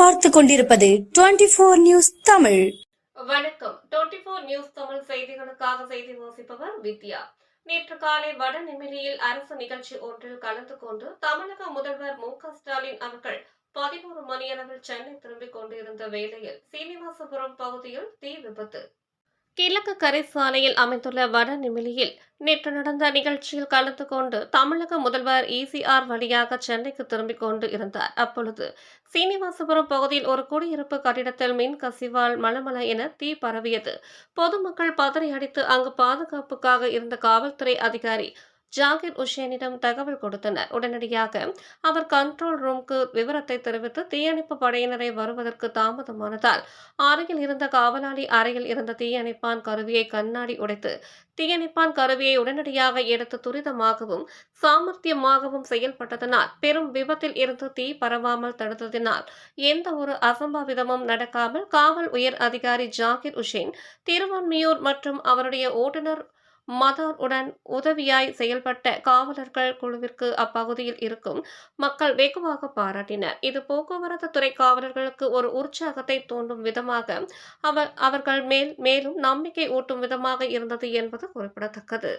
பார்த்து கொண்டிருப்பது twenty four news Tamil. வணக்கம். டுவெண்டி போர் நியூஸ் தமிழ் செய்திகளுக்காக செய்தி வாசிப்பவர் வித்யா. நேற்று காலை வடநெமிலியில் அரசு நிகழ்ச்சி ஒன்றில் கலந்து கொண்டு தமிழக முதல்வர் மு ஸ்டாலின் அவர்கள் பதினோரு மணியளவில் சென்னை திரும்பிக் கொண்டிருந்த வேளையில் சீனிவாசபுரம் பகுதியில் தீ விபத்து. கிழக்கு கரை சாலையில் அமைந்துள்ள வட நிமிலியில் நேற்று நடந்த நிகழ்ச்சியில் கலந்து கொண்டு தமிழக முதல்வர் இசிஆர் வழியாக சென்னைக்கு திரும்பிக் கொண்டு இருந்தார். அப்பொழுது சீனிவாசபுரம் பகுதியில் ஒரு குடியிருப்பு கட்டிடத்தில் மின் கசிவால் மலமல என தீ பரவியது. பொதுமக்கள் பதறி அடித்து அங்கு பாதுகாப்புக்காக இருந்த காவல்துறை அதிகாரி ஜாகிர் உஷேனிடம் தகவல் கொடுத்தனர். உடனடியாக அவர் கண்ட்ரோல் ரூமுக்கு விவரத்தை தெரிவித்து தீயணைப்பு படையினரை வருவதற்கு தாமதமானதால் அருகில் இருந்த காவலாளி அறையில் இருந்த தீயணைப்பான் கருவியை கண்ணாடி உடைத்து தீயணைப்பான் கருவியை உடனடியாக எடுத்து துரிதமாகவும் சாமர்த்தியமாகவும் செயல்பட்டதனால் பெரும் விபத்தில் இருந்து தீ பரவாமல் தடுத்ததினால் எந்த ஒரு அசம்பாவிதமும் நடக்காமல் காவல் உயர் அதிகாரி ஜாகிர் உஷேன் திருவான்மியூர் மற்றும் அவருடைய ஓட்டுநர் மதார் உடன் உதவியாய் செயல்பட்ட காவலர்கள் குழுவிற்கு அப்பகுதியில் இருக்கும் மக்கள் வெகுவாக பாராட்டினர். இது போக்குவரத்து துறை காவலர்களுக்கு ஒரு உற்சாகத்தை தூண்டும் விதமாக அவர் அவர்கள் மேல் மேலும் நம்பிக்கை ஊட்டும் விதமாக இருந்தது என்பது குறிப்பிடத்தக்கது.